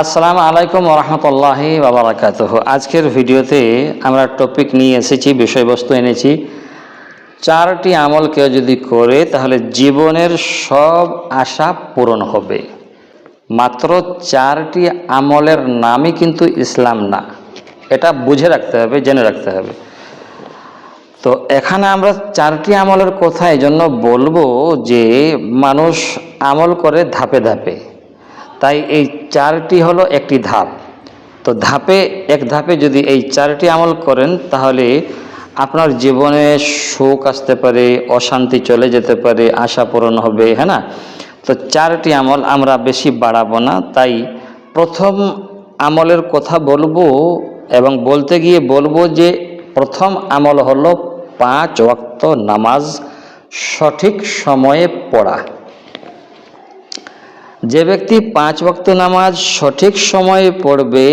আসসালামু আলাইকুম রহমতুল্লাহি বাবরাকাত আজকের ভিডিওতে আমরা টপিক নিয়ে এসেছি, বিষয়বস্তু এনেছি। চারটি আমল কেউ যদি করে, তাহলে জীবনের সব আশা পূরণ হবে। মাত্র চারটি আমলের নামই কিন্তু ইসলাম না। এটা বুঝে রাখতে হবে, জেনে রাখতে হবে। তো এখানে আমরা চারটি আমলের কথা এই জন্য বলব যে, মানুষ আমল করে ধাপে ধাপে। তাই এই চারটি হলো একটি ধাপ। তো ধাপে, এক ধাপে যদি এই চারটি আমল করেন, তাহলে আপনার জীবনে শোক আসতে পারে, অশান্তি চলে যেতে পারে, আশা পূরণ হবে হ্যাঁ না? তো চারটি আমল আমরা বেশি বাড়াবো না। তাই প্রথম আমলের কথা বলব এবং বলতে গিয়ে বলব যে প্রথম আমল হলো পাঁচ ওয়াক্ত নামাজ সঠিক সময়ে পড়া। যে ব্যক্তি পাঁচ ওয়াক্ত নামাজ সঠিক সময়ে পড়বে,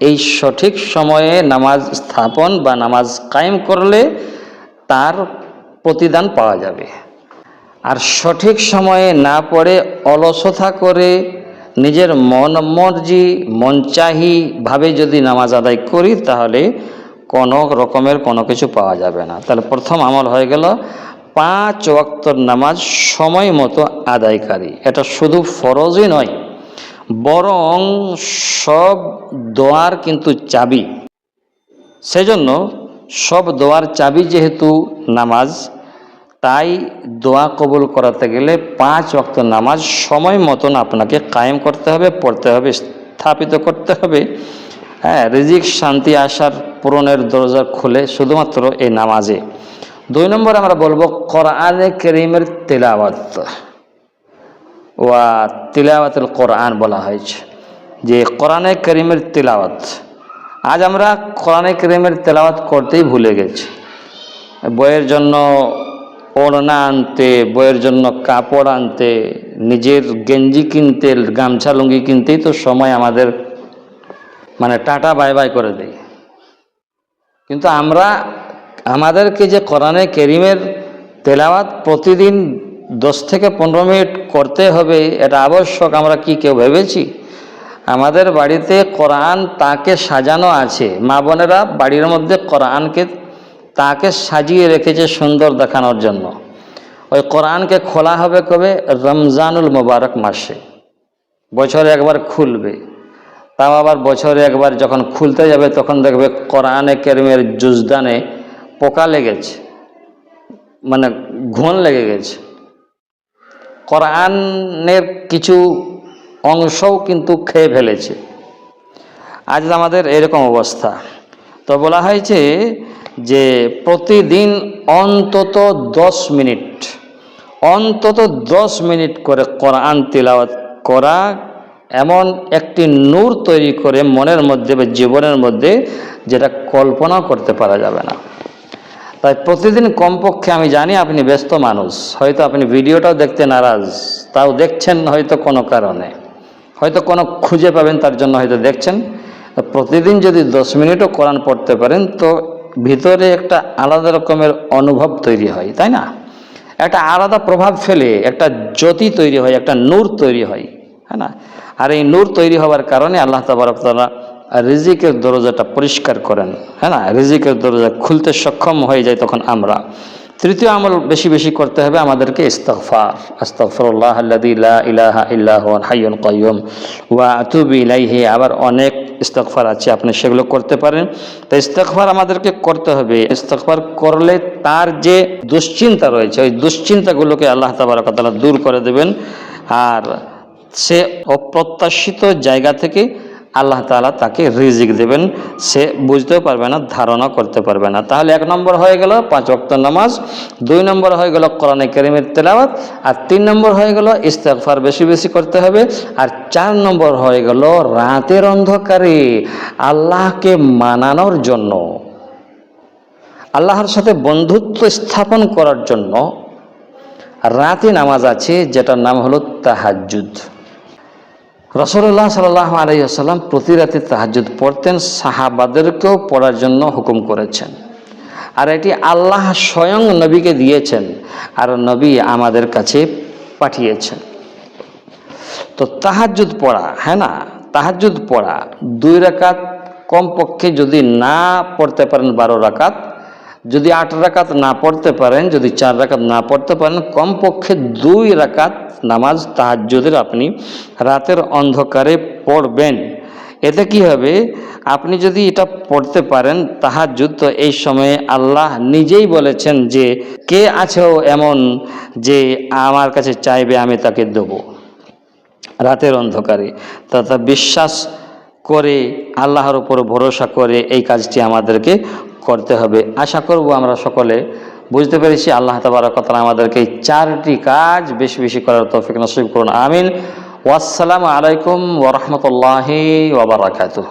এই সঠিক সময়ে নামাজ স্থাপন বা নামাজ কায়েম করলে তার প্রতিদান পাওয়া যাবে। আর সঠিক সময়ে না পড়ে, অলসতা করে, নিজের মন মর্জি মনচাহি ভাবে যদি নামাজ আদায় করি, তাহলে কোনো রকমের কোনো কিছু পাওয়া যাবে না। তাহলে প্রথম আমল হয়ে গেল পাঁচ ওয়াক্তর নামাজ সময় মতো আদায়কারী। এটা শুধু ফরজই নয়, বরং সব দোয়ার কিন্তু চাবি। সেজন্য সব দোয়ার চাবি যেহেতু নামাজ, তাই দোয়া কবুল করাতে গেলে পাঁচ ওয়াক্ত নামাজ সময় মতন আপনাকে কায়েম করতে হবে, পড়তে হবে, স্থাপিত করতে হবে। হ্যাঁ রিজিক, শান্তি আসার পূরণের দরজা খুলে শুধুমাত্র এই নামাজে। দুই নম্বর আমরা বলব কোরআনে করিমের তেলাওয়াত। ওয়া তিলাওয়াতুল কোরআন বলা হয়েছে যে কোরআনে করিমের তেলাওয়াত। আজ আমরা কোরআনে করিমের তেলাওয়াত করতেই ভুলে গেছি। বইয়ের জন্য ওড়না আনতে, বইয়ের জন্য কাপড় আনতে, নিজের গেঞ্জি কিনতে, গামছা, লুঙ্গি কিনতেই তো সময় আমাদের মানে টাটা বাই বাই করে দেয়। কিন্তু আমরা আমাদেরকে যে কোরআনে কেরিমের তেলাওয়াত প্রতিদিন দশ থেকে পনেরো মিনিট করতে হবে, এটা আবশ্যক, আমরা কি কেউ ভেবেছি? আমাদের বাড়িতে কোরআন তাকে সাজানো আছে। মা বোনেরা বাড়ির মধ্যে কোরআনকে তাকে সাজিয়ে রেখেছে সুন্দর দেখানোর জন্য। ওই কোরআনকে খোলা হবে কবে? রমজানুল মোবারক মাসে। বছরে একবার খুলবে। তাও আবার বছরে একবার যখন খুলতে যাবে, তখন দেখবে কোরআনে কেরিমের জুজদানে পোকা লেগেছে মানে ঘন লেগে গেছে। কোরআনের কিছু অংশও কিন্তু খেয়ে ফেলেছে। আজ আমাদের এরকম অবস্থা। তো বলা হয়েছে যে প্রতিদিন অন্তত দশ মিনিট, অন্তত দশ মিনিট করে কোরআন তিলাওয়াত করা এমন একটি নূর তৈরি করে মনের মধ্যে বা জীবনের মধ্যে যেটা কল্পনা করতে পারা যাবে না। তাই প্রতিদিন কমপক্ষে আমি জানি আপনি ব্যস্ত মানুষ। হয়তো আপনি ভিডিওটাও দেখতে নারাজ, তাও দেখছেন হয়তো কোনো কারণে। হয়তো কোনো খুঁজে পাবেন তার জন্য হয়তো দেখছেন। প্রতিদিন যদি দশ মিনিটও কোরআন পড়তে পারেন, তো ভিতরে একটা আলাদা রকমের অনুভব তৈরি হয়, তাই না? একটা আলাদা প্রভাব ফেলে, একটা জ্যোতি তৈরি হয়, একটা নূর তৈরি হয় হ্যাঁ না? আর এই নূর তৈরি হওয়ার কারণে আল্লাহ তাবারকতালা রিজিকের দরজাটা পরিষ্কার করেন হ্যাঁ না? রিজিকের দরজা খুলতে সক্ষম হয়ে যায় তখন আমরা। তৃতীয় আমল বেশি বেশি করতে হবে আমাদেরকে ইস্তফার আস্তফরুল্লাহ ইলাহা ওয়া আবার অনেক ইস্তফার আছে, আপনি সেগুলো করতে পারেন। তো ইস্তফার আমাদেরকে করতে হবে। ইস্তফার করলে তার যে দুশ্চিন্তা রয়েছে, ওই দুশ্চিন্তাগুলোকে আল্লাহ তাবারকতালা দূর করে দেবেন। আর সে অপ্রত্যাশিত জায়গা থেকে আল্লাহ তালা তাকে রিজিক দেবেন, সে বুঝতেও পারবে না ধারণা করতে পারবে না। তাহলে এক নম্বর হয়ে গেল পাঁচ ওয়াক্ত নামাজ, দুই নম্বর হয়ে গেল কোরআনে কেরিমের তেলাওয়াত, আর তিন নম্বর হয়ে গেল ইস্তেকফার বেশি বেশি করতে হবে, আর চার নম্বর হয়ে গেল রাতের অন্ধকারে আল্লাহকে মানানোর জন্য। আল্লাহর সাথে বন্ধুত্ব স্থাপন করার জন্য রাতে নামাজ আছে, যেটার নাম হলো তাহাজ্জুদ। রসল্লাহ সাল্লাহ আলাইসাল্লাম প্রতি রাতে তাহাজুদ পড়তেন, সাহাবাদেরকেও পড়ার জন্য হুকুম করেছেন। আর এটি আল্লাহ স্বয়ং নবীকে দিয়েছেন আর নবী আমাদের কাছে পাঠিয়েছেন। তো তাহাজুদ পড়া হ্যাঁ না? তাহাজুদ পড়া দুই রাকাত কমপক্ষে যদি না পড়তে পারেন বারো রাকাত যদি আট রাকাত না পড়তে পারেন, যদি চার রাকাত না পড়তে পারেন, কমপক্ষে দুই রাকাত নামাজ তাহাজ্জুদের আপনি রাতের অন্ধকারে পড়বেন। এতে কি হবে? আপনি যদি এটা পড়তে পারেন, তাহাজ্জুদ তো এই সময়ে আল্লাহ নিজেই বলেছেন যে, কে আছেও এমন যে আমার কাছে চাইবে আমি তাকে দেবো? রাতের অন্ধকারে। তথা বিশ্বাস করে, আল্লাহর উপর ভরসা করে এই কাজটি আমাদেরকে করতে হবে। আশা করব আমরা সকলে বুঝতে পেরেছি। আল্লাহ তাবারকতালা আমাদেরকে এই চারটি কাজ বেশি বেশি করার তৌফিক নসিব করুন। আমিন। ওয়াসসালামু আলাইকুম ওরহমতুল্লাহি ওবরাকাতুহ